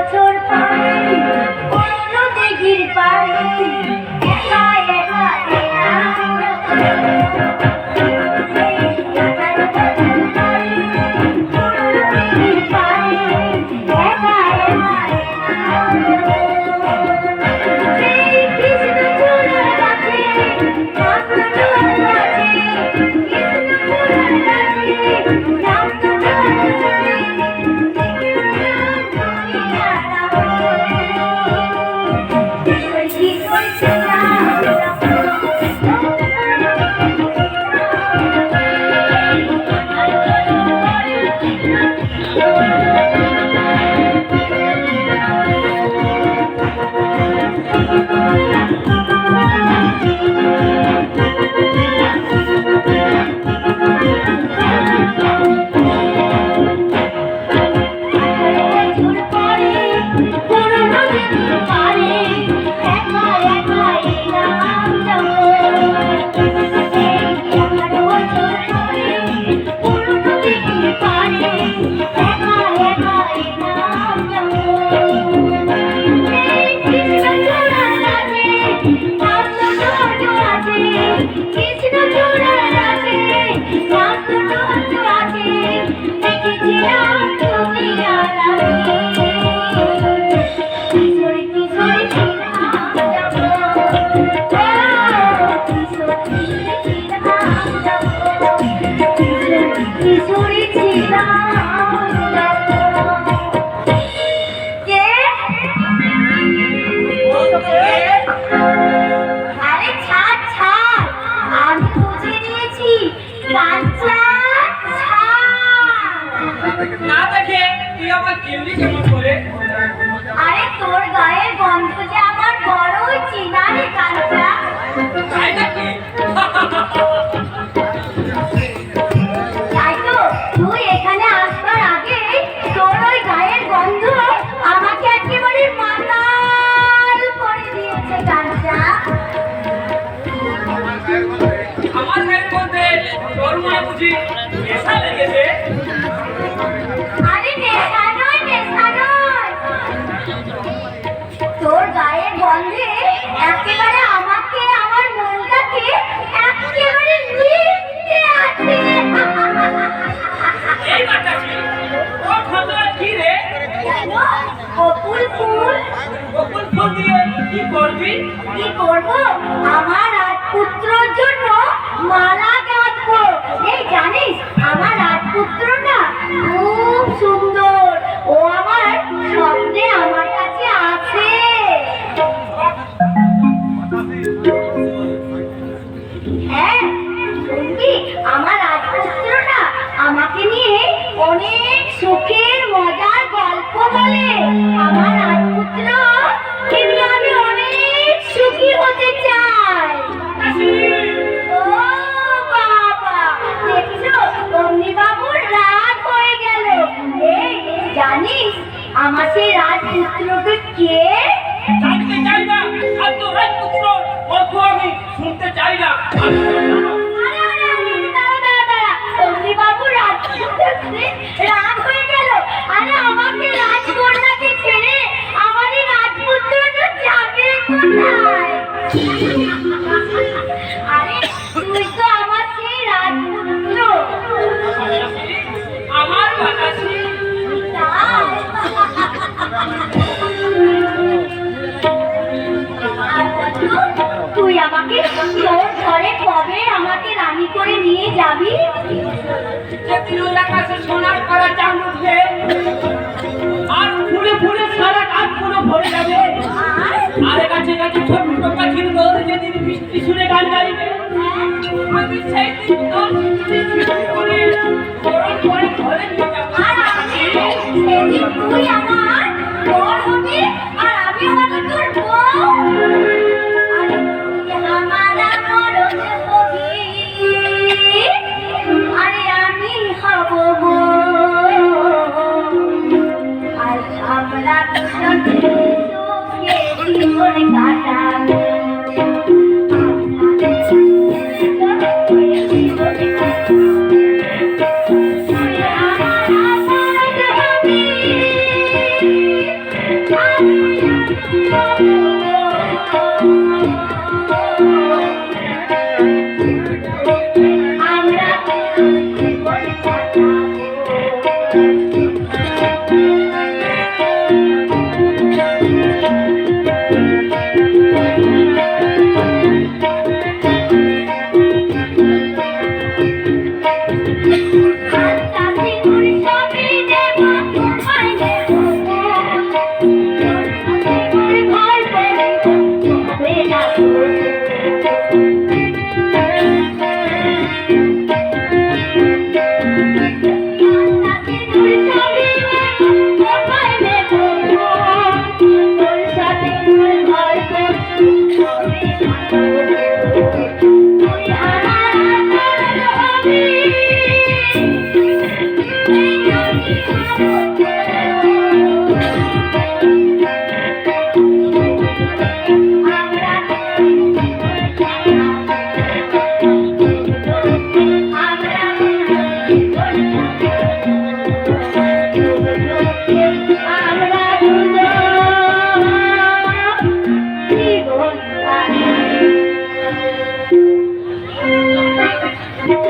প্রচুর পানি অন্য দিঘির পানি Thank you. তুই আমাকে তোর ঘরে কবে আমাকে রানী করে নিয়ে যাবি? সোনা তুই আমার Thank you.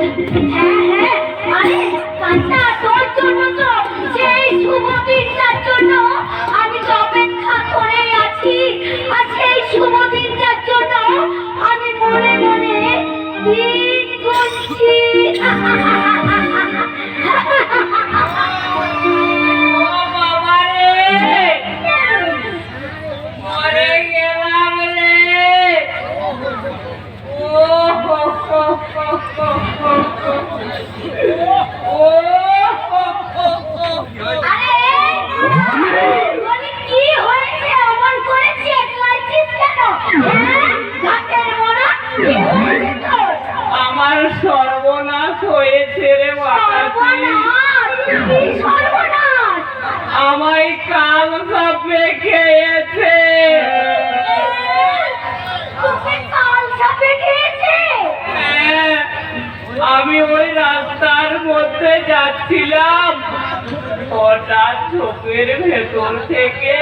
হ্যাঁ হ্যাঁ আরে কান্না তোর জন্য তো সেই শুভ দিনটার জন্য আমি তো অপেক্ষা করে আছি আর সেই শুভ দিনটার জন্য আমি মনে মনে দিন গুনছি হয়েছে আমায় কাল সাপে খেয়েছে। হ্যাঁ, আমি ওই রাস্তার মধ্যে যাচ্ছিলাম। হঠাৎ চোখের ভেতর থেকে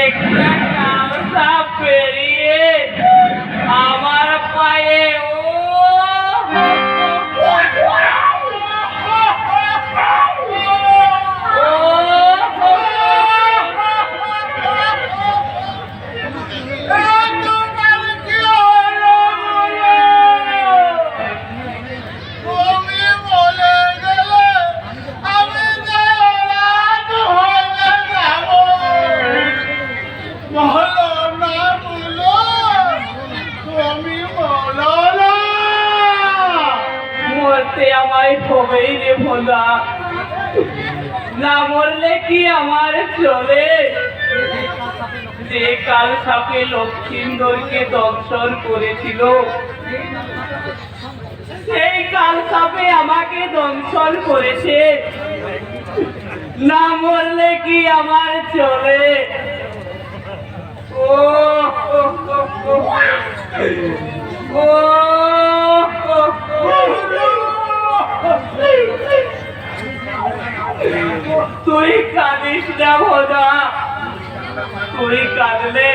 একটা কাল সাপ বেরিয়ে আমায় রে ভোলা না মরলে কি আমার চলে যে কাল সাপে লক্ষ্মীন্দরকে দংশন করেছিল সেই কাল সাপে আমাকে দংশন করেছে না মরলে কি আমার চলে। ও ও, ও। তুই কাঁদিস না ভোদা। তুই কাঁদলে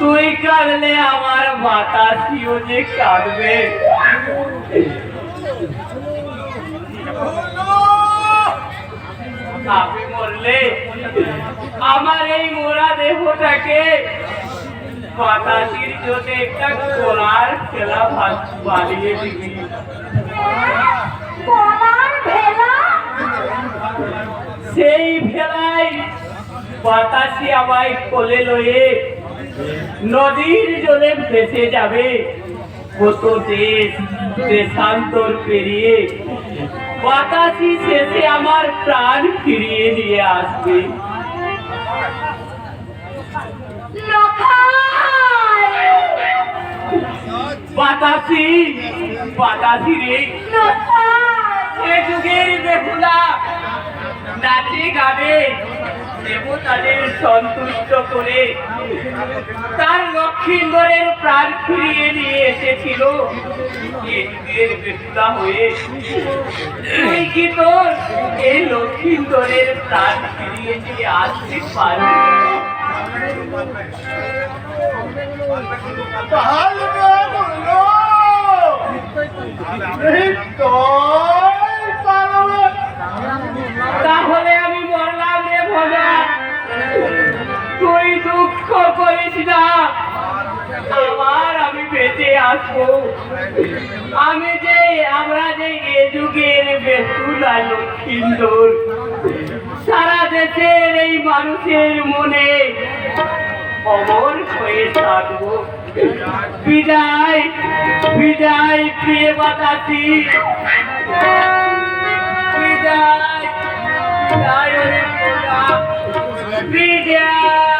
তুই কাঁদলে আমার বাতাসিও যে কাঁদবে। আমি মরলে আমার এই মোরা দেহটাকে বাতাসির জন্য একটা কোলার খেলা বানিয়ে দিবি। ভেলা? সেই ভেলায় বাতাসি আমায় কোলে লয়ে নদীর জলে ভেসে যাবে। কত দেশ দেশান্তর পেরিয়ে বাতাসি শেষে আমার প্রাণ ফিরিয়ে নিয়ে আসবে। বাতাসি বাতাসি রে। এ যুগের বেহুলা। নাচে গানে দেবতাদের সন্তুষ্ট করে তার লক্ষ্মীন্দরের প্রাণ ফিরিয়ে নিয়ে এসেছিল। হয়ে তুই কি তোর এই লক্ষ্মীন্দরের প্রাণ ফিরিয়ে নিয়ে আসতে পারবি তাহলে লক্ষ্মীন্দর সারা দেশের এই মানুষের মনে অমর হয়ে থাকব। বিদায় বিদায় প্রিয় বাতাসি। বিদায় বিদায়।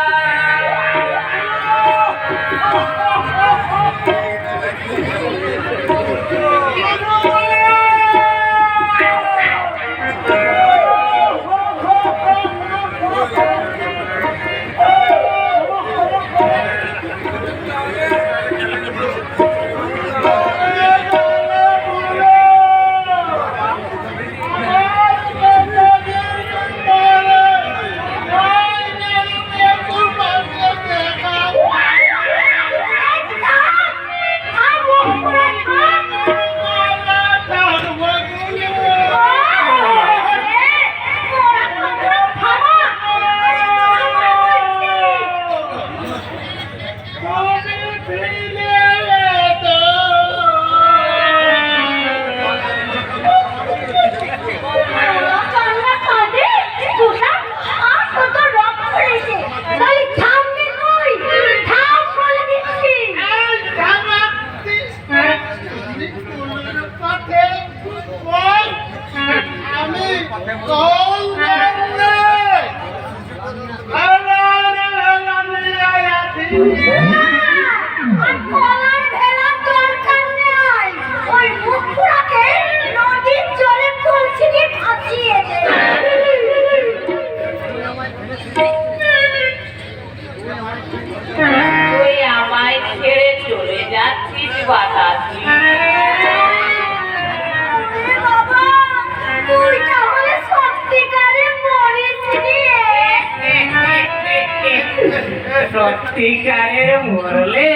সত্যিকারে মরলে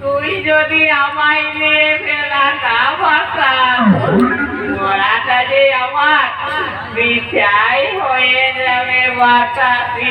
তুই যদি আমায় নিয়ে ফেলা তা বাঁচাস মরাটা যে আমার বিচাই হয়ে যাবে বাতাসি